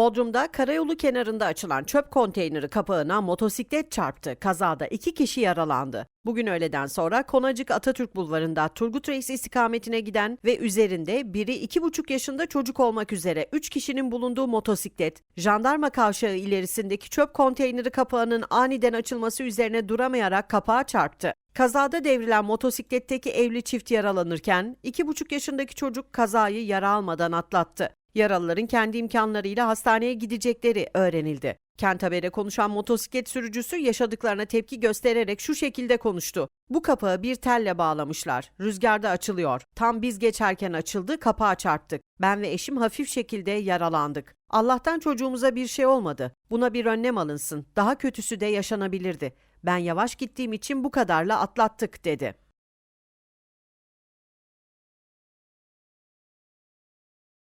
Bodrum'da karayolu kenarında açılan çöp konteyneri kapağına motosiklet çarptı. Kazada iki kişi yaralandı. Bugün öğleden sonra Konacık Atatürk Bulvarı'nda Turgut Reis istikametine giden ve üzerinde biri iki buçuk yaşında çocuk olmak üzere üç kişinin bulunduğu motosiklet, jandarma kavşağı ilerisindeki çöp konteyneri kapağının aniden açılması üzerine duramayarak kapağa çarptı. Kazada devrilen motosikletteki evli çift yaralanırken iki buçuk yaşındaki çocuk kazayı yara almadan atlattı. Yaralıların kendi imkanlarıyla hastaneye gidecekleri öğrenildi. Kent Haber'e konuşan motosiklet sürücüsü yaşadıklarına tepki göstererek şu şekilde konuştu. Bu kapağı bir telle bağlamışlar. Rüzgarda açılıyor. Tam biz geçerken açıldı, kapağa çarptık. Ben ve eşim hafif şekilde yaralandık. Allah'tan çocuğumuza bir şey olmadı. Buna bir önlem alınsın. Daha kötüsü de yaşanabilirdi. Ben yavaş gittiğim için bu kadarla atlattık dedi.